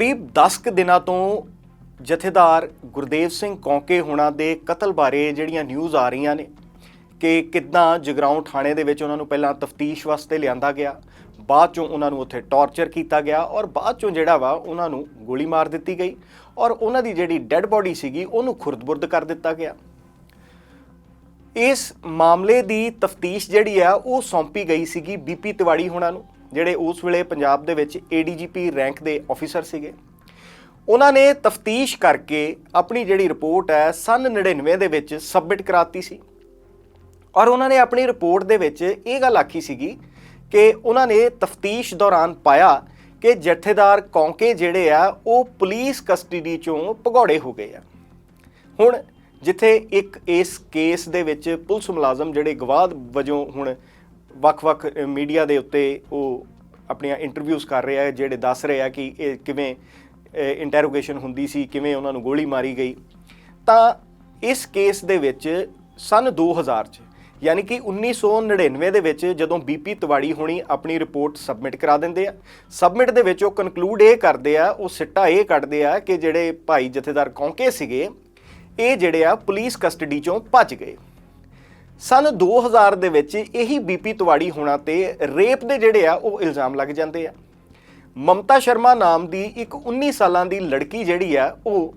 ਕਰੀਬ 10 ਕੁ ਦਿਨਾਂ ਤੋਂ ਜਥੇਦਾਰ ਗੁਰਦੇਵ ਸਿੰਘ ਕੌਂਕੇ ਹੋਣਾ ਦੇ ਕਤਲ ਬਾਰੇ ਜਿਹੜੀਆਂ ਨਿਊਜ਼ ਆ ਰਹੀਆਂ ਨੇ ਕਿ ਕਿੱਦਾਂ ਜਗਰਾਉਂ ਥਾਣੇ ਦੇ ਵਿੱਚ ਉਹਨਾਂ ਨੂੰ ਪਹਿਲਾਂ ਤਫਤੀਸ਼ ਵਾਸਤੇ ਲਿਆਂਦਾ ਗਿਆ, ਬਾਅਦ ਚੋਂ ਉਹਨਾਂ ਨੂੰ ਉੱਥੇ ਟੌਰਚਰ ਕੀਤਾ ਗਿਆ ਔਰ ਬਾਅਦ ਚੋਂ ਜਿਹੜਾ ਵਾ ਉਹਨਾਂ ਨੂੰ ਗੋਲੀ ਮਾਰ ਦਿੱਤੀ ਗਈ ਔਰ ਉਹਨਾਂ ਦੀ ਜਿਹੜੀ ਡੈੱਡ ਬੋਡੀ ਸੀਗੀ ਉਹਨੂੰ ਖੁਰਦ-ਬੁਰਦ ਕਰ ਦਿੱਤਾ ਗਿਆ। ਇਸ ਮਾਮਲੇ ਦੀ ਤਫਤੀਸ਼ ਜਿਹੜੀ ਆ ਉਹ ਸੌਂਪੀ ਗਈ ਸੀਗੀ ਬੀਪੀ ਤਿਵਾੜੀ ਹੋਣਾ ਨੂੰ। ਜਿਹੜੇ ਉਸ ਵੇਲੇ ਪੰਜਾਬ ਦੇ ਵਿੱਚ ਏਡੀਜੀਪੀ ਰੈਂਕ ਦੇ ਆਫੀਸਰ ਸੀਗੇ। ਉਹਨਾਂ ਨੇ ਤਫਤੀਸ਼ ਕਰਕੇ ਆਪਣੀ ਜਿਹੜੀ ਰਿਪੋਰਟ ਹੈ ਸਨ 99 ਦੇ ਵਿੱਚ ਸਬਮਿਟ ਕਰਾਤੀ ਸੀ। ਔਰ ਉਹਨਾਂ ਨੇ ਆਪਣੀ ਰਿਪੋਰਟ ਦੇ ਵਿੱਚ ਇਹ ਗੱਲ ਆਖੀ ਸੀਗੀ ਕਿ ਉਹਨਾਂ ਨੇ ਤਫਤੀਸ਼ ਦੌਰਾਨ ਪਾਇਆ ਕਿ ਜਥੇਦਾਰ ਕੌਂਕੇ ਜਿਹੜੇ ਆ, ਉਹ ਪੁਲਿਸ ਕਸਟਡੀ ਚੋਂ ਭਗੌੜੇ ਹੋ ਗਏ ਆ। ਹੁਣ ਜਿੱਥੇ ਇੱਕ ਇਸ ਕੇਸ ਦੇ ਵਿੱਚ ਪੁਲਿਸ ਮੁਲਾਜ਼ਮ ਜਿਹੜੇ ਗਵਾਹ ਵਜੋਂ ਹੁਣ ਵੱਖ-ਵੱਖ ਮੀਡੀਆ ਦੇ ਉੱਤੇ ਉਹ ਆਪਣੀਆਂ ਇੰਟਰਵਿਊਜ਼ ਕਰ ਰਿਹਾ ਆ ਜਿਹੜੇ ਦੱਸ ਰਹੇ ਆ ਕਿ ਇਹ ਕਿਵੇਂ ਇੰਟਰੋਗੇਸ਼ਨ ਹੁੰਦੀ ਸੀ, ਕਿਵੇਂ ਉਹਨਾਂ ਨੂੰ ਗੋਲੀ ਮਾਰੀ ਗਈ। ਤਾਂ ਇਸ ਕੇਸ ਦੇ ਵਿੱਚ ਸਨ 2000 ਚ, ਯਾਨੀ ਕਿ 1999 ਦੇ ਵਿੱਚ ਜਦੋਂ ਬੀਪੀ ਤਿਵਾੜੀ ਹੋਣੀ ਆਪਣੀ ਰਿਪੋਰਟ ਸਬਮਿਟ ਕਰਾ ਦਿੰਦੇ ਆ, ਸਬਮਿਟ ਦੇ ਵਿੱਚ ਉਹ ਕਨਕਲੂਡ ਇਹ ਕਰਦੇ ਆ, ਉਹ ਸਿੱਟਾ ਇਹ ਕੱਢਦੇ ਆ ਕਿ ਜਿਹੜੇ ਭਾਈ ਜਥੇਦਾਰ ਕੌਂਕੇ ਸੀਗੇ, ਇਹ ਜਿਹੜੇ ਆ ਪੁਲਿਸ ਕਸਟਡੀ ਚੋਂ ਭੱਜ ਗਏ। ਸਨ 2000 ਦੇ ਵਿੱਚ ਇਹੀ ਬੀਪੀ ਤਿਵਾੜੀ ਹੋਣਾ ਤੇ ਰੇਪ ਦੇ ਜਿਹੜੇ ਆ, ਉਹ ਇਲਜ਼ਾਮ ਲੱਗ ਜਾਂਦੇ ਆ। ਮਮਤਾ ਸ਼ਰਮਾ ਨਾਮ ਦੀ ਇੱਕ 19 ਸਾਲਾਂ ਦੀ ਲੜਕੀ ਜਿਹੜੀ ਆ, ਉਹ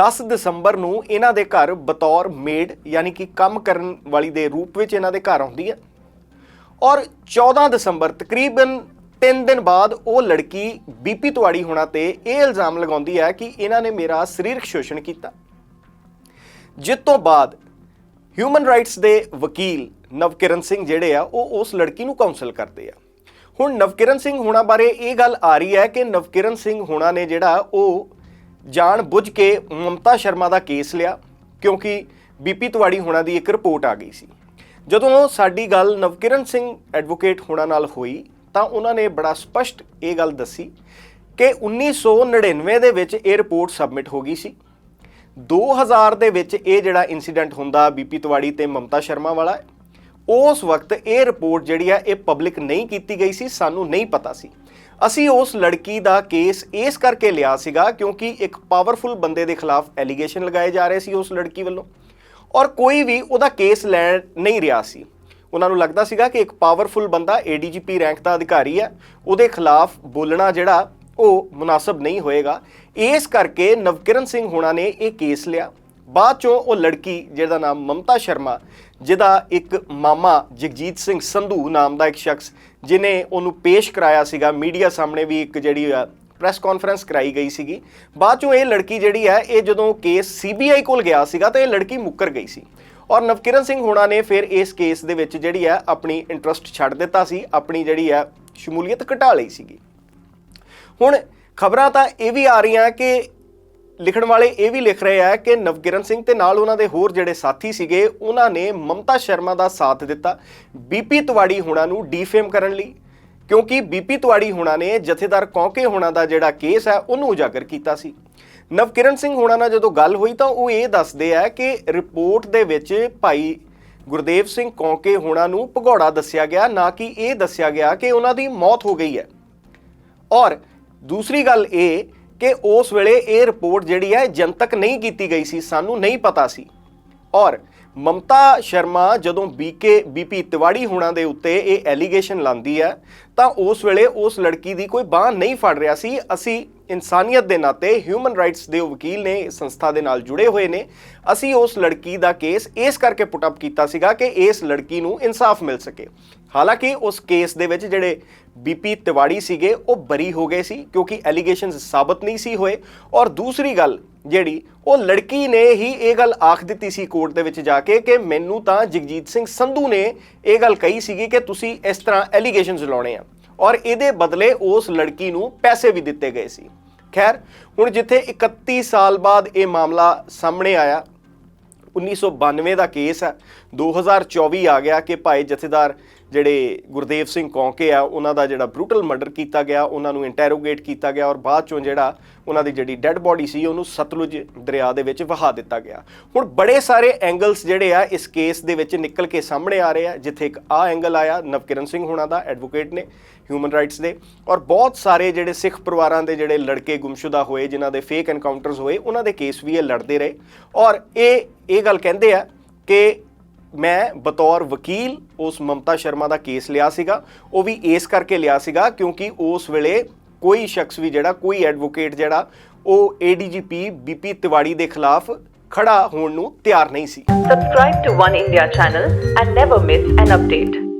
10 ਦਸੰਬਰ ਨੂੰ ਇਹਨਾਂ ਦੇ ਘਰ ਬਤੌਰ ਮੇਡ, ਯਾਨੀ ਕਿ ਕੰਮ ਕਰਨ ਵਾਲੀ ਦੇ ਰੂਪ ਵਿੱਚ ਇਹਨਾਂ ਦੇ ਘਰ ਆਉਂਦੀ ਹੈ ਔਰ 14 ਦਸੰਬਰ, ਤਕਰੀਬਨ 3 ਦਿਨ ਬਾਅਦ ਉਹ ਲੜਕੀ ਬੀਪੀ ਤਿਵਾੜੀ ਹੋਣਾ ਤੇ ਇਹ ਇਲਜ਼ਾਮ ਲਗਾਉਂਦੀ ਹੈ ਕਿ ਇਹਨਾਂ ਨੇ ਮੇਰਾ ਸਰੀਰਕ ਸ਼ੋਸ਼ਣ ਕੀਤਾ। ਜਿਸ ਤੋਂ ਬਾਅਦ ਹਿਊਮਨ ਰਾਈਟਸ ਦੇ ਵਕੀਲ ਨਵਕਿਰਨ ਸਿੰਘ ਜਿਹੜੇ ਆ, ਉਹ ਉਸ ਲੜਕੀ ਨੂੰ ਕਾਉਂਸਲ ਕਰਦੇ ਆ। ਹੁਣ ਨਵਕਿਰਨ ਸਿੰਘ ਹੋਣਾ ਬਾਰੇ ਇਹ ਗੱਲ ਆ ਰਹੀ ਹੈ ਕਿ ਨਵਕਿਰਨ ਸਿੰਘ ਹੋਣਾ ਨੇ ਜਿਹੜਾ, ਉਹ ਜਾਣ ਬੁੱਝ ਕੇ ਮਮਤਾ ਸ਼ਰਮਾ ਦਾ ਕੇਸ ਲਿਆ, ਕਿਉਂਕਿ ਬੀਪੀ ਤਵਾੜੀ ਹੋਣਾ ਦੀ ਇੱਕ ਰਿਪੋਰਟ ਆ ਗਈ ਸੀ। ਜਦੋਂ ਸਾਡੀ ਗੱਲ ਨਵਕਿਰਨ ਸਿੰਘ ਐਡਵੋਕੇਟ ਹੋਣਾ ਨਾਲ ਹੋਈ, ਤਾਂ ਉਹਨਾਂ ਨੇ ਬੜਾ ਸਪਸ਼ਟ ਇਹ ਗੱਲ ਦੱਸੀ ਕਿ 1999 ਦੇ ਵਿੱਚ ਇਹ ਰਿਪੋਰਟ ਸਬਮਿਟ ਹੋ ਗਈ ਸੀ। 2000 ਦੇ ਵਿੱਚ ਇਹ ਜਿਹੜਾ ਇਨਸੀਡੈਂਟ ਹੁੰਦਾ ਬੀਪੀ ਤਿਵਾੜੀ ਤੇ ਮਮਤਾ ਸ਼ਰਮਾ ਵਾਲਾ, ਉਸ ਵਕਤ ਇਹ ਰਿਪੋਰਟ ਜਿਹੜੀ ਆ, ਇਹ ਪਬਲਿਕ ਨਹੀਂ ਕੀਤੀ ਗਈ ਸੀ, ਸਾਨੂੰ ਨਹੀਂ ਪਤਾ ਸੀ। ਅਸੀਂ ਉਸ ਲੜਕੀ ਦਾ ਕੇਸ ਇਸ ਕਰਕੇ ਲਿਆ ਸੀਗਾ ਕਿਉਂਕਿ ਇੱਕ ਪਾਵਰਫੁਲ ਬੰਦੇ ਦੇ ਖਿਲਾਫ ਐਲੀਗੇਸ਼ਨ ਲਗਾਏ ਜਾ ਰਹੇ ਸੀ ਉਸ ਲੜਕੀ ਵੱਲੋਂ। ਔਰ ਕੋਈ ਵੀ ਉਹਦਾ ਕੇਸ ਲੈ ਨਹੀਂ ਰਿਹਾ ਸੀ। ਉਹਨਾਂ ਨੂੰ ਲੱਗਦਾ ਸੀਗਾ ਕਿ ਇੱਕ ਪਾਵਰਫੁਲ ਬੰਦਾ ਏਡੀਜੀਪੀ ਰੈਂਕ ਦਾ ਅਧਿਕਾਰੀ ਹੈ ਉਹਦੇ ਖਿਲਾਫ ਬੋਲਣਾ ਜਿਹੜਾ ਉਹ ਮੁਨਾਸਬ ਨਹੀਂ ਹੋਏਗਾ। ਇਸ ਕਰਕੇ ਨਵਕਿਰਨ ਸਿੰਘ ਹੋਣਾ ਨੇ ਇਹ ਕੇਸ ਲਿਆ। ਬਾਅਦ ਚੋਂ ਉਹ ਲੜਕੀ, ਜਿਹਦਾ ਨਾਮ ਮਮਤਾ ਸ਼ਰਮਾ, ਜਿਹਦਾ ਇੱਕ ਮਾਮਾ ਜਗਜੀਤ ਸਿੰਘ ਸੰਧੂ ਨਾਮ ਦਾ ਇੱਕ ਸ਼ਖਸ ਜਿਨੇ ਉਹਨੂੰ ਪੇਸ਼ ਕਰਾਇਆ ਸੀਗਾ। ਮੀਡੀਆ ਸਾਹਮਣੇ ਵੀ ਇੱਕ ਜਿਹੜੀ ਆ ਪ੍ਰੈਸ ਕਾਨਫਰੰਸ ਕਰਾਈ ਗਈ ਸੀਗੀ। ਬਾਅਦ ਚੋਂ ਇਹ ਲੜਕੀ ਜਿਹੜੀ ਹੈ ਇਹ ਜਦੋਂ ਕੇਸ ਸੀਬੀਆਈ ਕੋਲ ਗਿਆ ਸੀਗਾ, ਤਾਂ ਇਹ ਲੜਕੀ ਮੁੱਕਰ ਗਈ ਸੀ। ਔਰ ਨਵਕਿਰਨ ਸਿੰਘ ਹੋਣਾ ਨੇ ਫਿਰ ਇਸ ਕੇਸ ਦੇ ਵਿੱਚ ਜਿਹੜੀ ਹੈ ਆਪਣੀ ਇੰਟਰਸਟ ਛੱਡ ਦਿੱਤਾ ਸੀ। ਆਪਣੀ ਜਿਹੜੀ ਹੈ ਸ਼ਮੂਲੀਅਤ ਘਟਾ ਲਈ ਸੀਗੀ। ਹੁਣ ਖਬਰਾਂ ਤਾਂ ਇਹ ਵੀ ਆ ਰਹੀਆਂ ਕਿ ਲਿਖਣ ਵਾਲੇ ਇਹ ਵੀ ਲਿਖ ਰਹੇ ਆ ਕਿ ਨਵਕਿਰਨ ਸਿੰਘ ਤੇ ਨਾਲ ਉਹਨਾਂ ਦੇ ਹੋਰ ਜਿਹੜੇ ਸਾਥੀ ਸੀਗੇ, ਉਹਨਾਂ ਨੇ ਮਮਤਾ ਸ਼ਰਮਾ ਦਾ ਸਾਥ ਦਿੱਤਾ ਬੀਪੀ ਤਿਵਾੜੀ ਹੋਣਾ ਨੂੰ ਡੀਫੇਮ ਕਰਨ ਲਈ, ਕਿਉਂਕਿ ਬੀਪੀ ਤਿਵਾੜੀ ਹੋਣਾ ਨੇ ਜਥੇਦਾਰ ਕੌਂਕੇ ਹੋਣਾ ਦਾ ਜਿਹੜਾ ਕੇਸ ਹੈ, ਉਹਨੂੰ ਉਜਾਗਰ ਕੀਤਾ ਸੀ। ਨਵਕਿਰਨ ਸਿੰਘ ਹੁਣਾਂ ਨਾਲ ਜਦੋਂ ਗੱਲ ਹੋਈ ਤਾਂ ਉਹ ਇਹ ਦੱਸਦੇ ਆ ਕਿ ਰਿਪੋਰਟ ਦੇ ਵਿੱਚ ਭਾਈ ਗੁਰਦੇਵ ਸਿੰਘ ਕੌਂਕੇ ਹੋਣਾ ਨੂੰ ਭਗੌੜਾ ਦੱਸਿਆ ਗਿਆ, ਨਾ ਕਿ ਇਹ ਦੱਸਿਆ ਗਿਆ ਕਿ ਉਹਨਾਂ ਦੀ ਮੌਤ ਹੋ ਗਈ ਹੈ। ਔਰ ਦੂਸਰੀ ਗੱਲ ਇਹ ਕਿ ਉਸ ਵੇਲੇ ਇਹ ਰਿਪੋਰਟ ਜਿਹੜੀ ਹੈ ਜਨਤਕ ਨਹੀਂ ਕੀਤੀ ਗਈ ਸੀ, ਸਾਨੂੰ ਨਹੀਂ ਪਤਾ ਸੀ। ਔਰ ਮਮਤਾ ਸ਼ਰਮਾ ਜਦੋਂ ਬੀਕੇ ਬੀਪੀ ਤਿਵਾੜੀ ਹੋਣਾ ਦੇ ਉੱਤੇ ਇਹ ਐਲੀਗੇਸ਼ਨ ਲਾਂਦੀ ਹੈ, ਤਾਂ ਉਸ ਵੇਲੇ ਉਸ ਲੜਕੀ ਦੀ ਕੋਈ ਬਾਹ ਨਹੀਂ ਫੜ ਰਿਹਾ ਸੀ। ਅਸੀਂ ਇਨਸਾਨੀਅਤ ਦੇ ਨਾਤੇ ਹਿਊਮਨ ਰਾਈਟਸ ਦੇ ਵਕੀਲ ਨੇ ਇਸ ਸੰਸਥਾ ਦੇ ਨਾਲ ਜੁੜੇ ਹੋਏ ਨੇ। ਅਸੀਂ ਉਸ ਲੜਕੀ ਦਾ ਕੇਸ ਇਸ ਕਰਕੇ ਪੁੱਟ ਅਪ ਕੀਤਾ ਸੀਗਾ ਕਿ ਇਸ ਲੜਕੀ ਨੂੰ ਇਨਸਾਫ ਮਿਲ ਸਕੇ। ਹਾਲਾਂਕਿ ਉਸ ਕੇਸ ਦੇ ਵਿੱਚ ਜਿਹੜੇ ਬੀਪੀ ਤਿਵਾੜੀ ਸੀਗੇ, ਉਹ ਬਰੀ ਹੋ ਗਏ ਸੀ, ਕਿਉਂਕਿ ਐਲੀਗੇਸ਼ਨਸ ਸਾਬਤ ਨਹੀਂ ਸੀ ਹੋਏ। ਔਰ ਦੂਸਰੀ ਗੱਲ ਜਿਹੜੀ ਉਹ ਲੜਕੀ ਨੇ ਹੀ ਇਹ ਗੱਲ ਆਖ ਦਿੱਤੀ ਸੀ ਕੋਰਟ ਦੇ ਵਿੱਚ ਜਾ ਕੇ ਕਿ ਮੈਨੂੰ ਤਾਂ ਜਗਜੀਤ ਸਿੰਘ ਸੰਧੂ ਨੇ ਇਹ ਗੱਲ ਕਹੀ ਸੀਗੀ ਕਿ ਤੁਸੀਂ ਇਸ ਤਰ੍ਹਾਂ ਐਲੀਗੇਸ਼ਨਸ ਲਾਉਣੇ ਆ। ਔਰ ਇਹਦੇ ਬਦਲੇ ਉਸ ਲੜਕੀ ਨੂੰ ਪੈਸੇ ਵੀ ਦਿੱਤੇ ਗਏ ਸੀ। ਖੈਰ, ਹੁਣ ਜਿੱਥੇ 31 ਸਾਲ ਬਾਅਦ ਇਹ ਮਾਮਲਾ ਸਾਹਮਣੇ ਆਇਆ 1992 ਦਾ ਕੇਸ ਹੈ। 2024 ਆ ਗਿਆ ਕਿ ਭਾਈ ਜਥੇਦਾਰ ਜਿਹੜੇ ਗੁਰਦੇਵ ਸਿੰਘ ਕੌਂਕੇ ਆ, ਉਹਨਾਂ ਦਾ ਜਿਹੜਾ ਬਰੂਟਲ ਮਰਡਰ ਕੀਤਾ ਗਿਆ, ਉਹਨਾਂ ਨੂੰ ਇੰਟਰੋਗੇਟ ਕੀਤਾ ਗਿਆ ਔਰ ਬਾਅਦ ਚੋਂ ਜਿਹੜਾ ਉਹਨਾਂ ਦੀ ਜਿਹੜੀ ਡੈੱਡ ਬੋਡੀ ਸੀ, ਉਹਨੂੰ ਸਤਲੁਜ ਦਰਿਆ ਦੇ ਵਿੱਚ ਵਹਾ ਦਿੱਤਾ ਗਿਆ। ਹੁਣ ਬੜੇ ਸਾਰੇ ਐਂਗਲਸ ਜਿਹੜੇ ਆ, ਇਸ ਕੇਸ ਦੇ ਵਿੱਚ ਨਿਕਲ ਕੇ ਸਾਹਮਣੇ ਆ ਰਹੇ ਆ, ਜਿੱਥੇ ਇੱਕ ਆ ਐਂਗਲ ਆਇਆ, ਨਵਕਿਰਨ ਸਿੰਘ ਹੋਣਾ ਦਾ ਐਡਵੋਕੇਟ ਨੇ ਹਿਊਮਨ ਰਾਈਟਸ ਦੇ, ਔਰ ਬਹੁਤ ਸਾਰੇ ਜਿਹੜੇ ਸਿੱਖ ਪਰਿਵਾਰਾਂ ਦੇ ਜਿਹੜੇ ਲੜਕੇ ਗੁੰਮਸ਼ੁਦਾ ਹੋਏ, ਜਿਨ੍ਹਾਂ ਦੇ ਫੇਕ ਐਨਕਾਊਂਟਰਸ ਹੋਏ, ਉਹਨਾਂ ਦੇ ਕੇਸ ਵੀ ਇਹ ਲੜਦੇ ਰਹੇ। ਔਰ ਇਹ ਇਹ ਗੱਲ ਕਹਿੰਦੇ ਆ ਕਿ ਮੈਂ ਬਤੌਰ ਵਕੀਲ ਉਸ ਮਮਤਾ ਸ਼ਰਮਾ ਦਾ ਕੇਸ ਲਿਆ ਸੀਗਾ, ਉਹ ਵੀ ਇਸ ਕਰਕੇ ਲਿਆ ਸੀਗਾ ਕਿਉਂਕਿ ਉਸ ਵੇਲੇ ਕੋਈ ਸ਼ਖਸ ਵੀ ਜਿਹੜਾ, ਕੋਈ ਐਡਵੋਕੇਟ ਜਿਹੜਾ, ਉਹ ਏਡੀਜੀਪੀ ਬੀਪੀ ਤਿਵਾੜੀ ਦੇ ਖਿਲਾਫ ਖੜਾ ਹੋਣ ਨੂੰ ਤਿਆਰ ਨਹੀਂ ਸੀ Subscribe to One India channel and never miss an update.